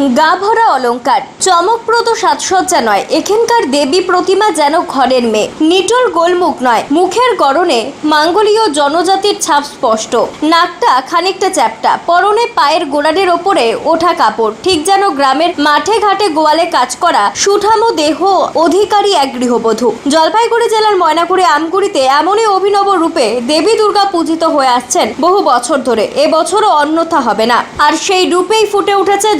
গা ভরা অলঙ্কার চমকপ্রদ সাজসজ্জা নয়। এখানকার দেবী প্রতিমা যেন ঘরের মেয়ে। নিটল গোলমুখ নয়। মুখের গড়নে মাঙ্গলীয় জনজাতির ছাপ স্পষ্ট। নাকটা খানিকটা চ্যাপটা। পরনে পায়ের গোড়াদের ওপরে ওঠা কাপড়। ঠিক যেন গ্রামের মাঠে ঘাটে গোয়ালে কাজ করা সুঠামো দেহ অধিকারী এক গৃহবধূ। জলপাইগুড়ি জেলার ময়নাগুড়ি আমগুড়িতে এমনই অভিনব রূপে দেবী দুর্গা পূজিত হয়ে আসছেন বহু বছর ধরে। এবছরও অন্যথা হবে না। আর সেই রূপেই ফুটে উঠেছে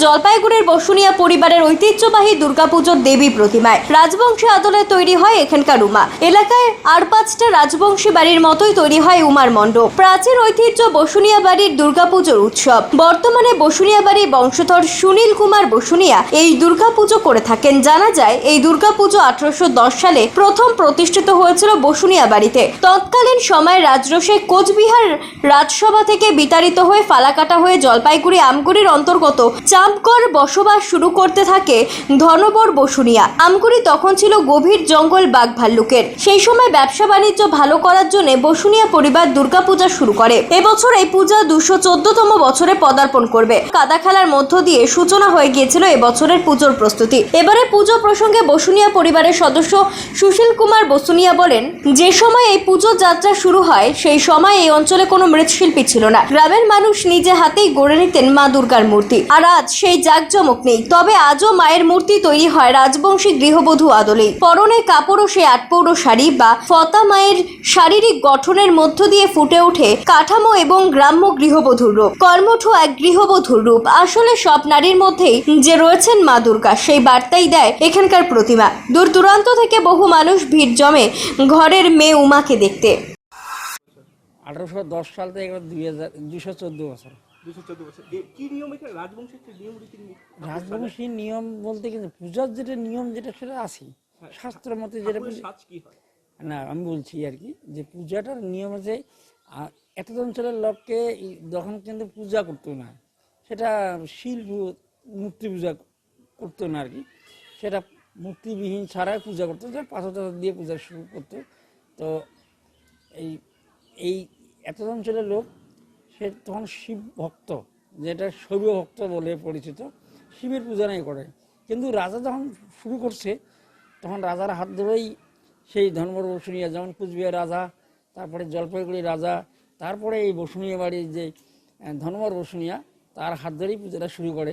জলপাইগুড়ির বসুনিয়া পরিবারের ঐতিহ্যবাহী দুর্গাপুজোর দেবী প্রতিমায়। রাজবংশী আদলে তৈরি হয় এখানকার উমা। এলাকায় আর পাঁচটা রাজবংশী বাড়ির মতোই তৈরি হয় উমার মণ্ডপ। প্রাচীন ঐতিহ্য বসুনিয়া বাড়ির দুর্গাপুজোর উৎসব। বর্তমানে বসুনিয়া বাড়ির বংশধর সুনীল কুমার বসুনিয়া এই দুর্গাপুজো করে থাকেন। জানা যায়, এই দুর্গাপুজো আঠারোশো দশ সালে প্রথম প্রতিষ্ঠিত হয়েছিল বসুনিয়া বাড়িতে। তৎকালীন সময়ে রাজরসে কোচবিহার রাজসভা থেকে বিতাড়িত হয়ে ফালাকাটা হয়ে জলপাইগুড়ি আমগুড়ির অন্তর্গত চাঁপগড় বসবাস শুরু করতে থাকে ধনবর বসুনিয়া। আমগুড়ি তখন ছিল গভীর জঙ্গল বাঘ ভাল্লুকের। সেই সময় ব্যবসা বাণিজ্য ভালো করার জন্য বসুনিয়া পরিবার দুর্গাপূজা শুরু করে। এবছর এই পূজা দুশো চোদ্দতম বছরে পদার্পণ করবে। কাদা খেলার মধ্য দিয়ে সূচনা হয়ে গিয়েছিল এবছরের পুজোর প্রস্তুতি। এবারে পুজো প্রসঙ্গে বসুনিয়া পরিবারের সদস্য সুশীল কুমার বসুনিয়া বলেন, যে সময় এই পুজো যাত্রা শুরু হয়, সেই সময় এই অঞ্চলে কোনো মৃৎশিল্পী ছিল না। গ্রামের মানুষ নিজে হাতেই গড়ে নিতেন মা দুর্গার মূর্তি। আর আজ সেই জাঁকজমক নেই। তবে আজও মায়ের মূর্তি তৈরি হয় রাজবংশী গৃহবধূ আদলেই পরনে কাপড় ও সে আটপৌরো শাড়ি বা ফতা মায়ের শারীরিক গঠনের মধ্য দিয়ে ফুটে ওঠে কাঠামো এবং গ্রাম্য গৃহবধূর রূপ। কর্মঠ এক গৃহবধূর রূপ। আসলে সব নারীর মধ্যেই যে রয়েছেন মা দুর্গা, সেই বার্তাই দেয় এখানকার প্রতিমা। দূর দূরান্ত থেকে বহু মানুষ ভিড় জমে ঘরের মেয়ে উমাকে দেখতে। আঠারোশো দশ সাল থেকে দুই হাজার দুশো চোদ্দ বছর। রাজবংশের নিয়ম বলতে কিন্তু পূজার যেটা নিয়ম যেটা সেটা আছে শাস্ত্র মতে যেটা হয়? না আমি বলছি আর কি যে পূজাটার নিয়ম আছে একটা অঞ্চলের লোককে তখন কিন্তু পূজা করতো না। সেটা শিল্প মূর্তি পূজা করতো না আর কি। সেটা মূর্তিবিহীন ছাড়াই পূজা করতো যে পাথর টাথর দিয়ে পূজা শুরু করতো। তো এই এই এত অঞ্চলের লোক সে তখন শিব ভক্ত, যেটা শৈব ভক্ত বলে পরিচিত, শিবের পূজা নাই করে। কিন্তু রাজা যখন শুরু করছে, তখন রাজার হাত ধরেই সেই ধর্মর বসুনিয়া, যেমন কুচবিহার রাজা, তারপরে জলপাইগুড়ি রাজা, তারপরে এই বসুনিয়া বাড়ির যে ধর্মর বসুনিয়া, তার হাত ধরেই পূজাটা শুরু করে।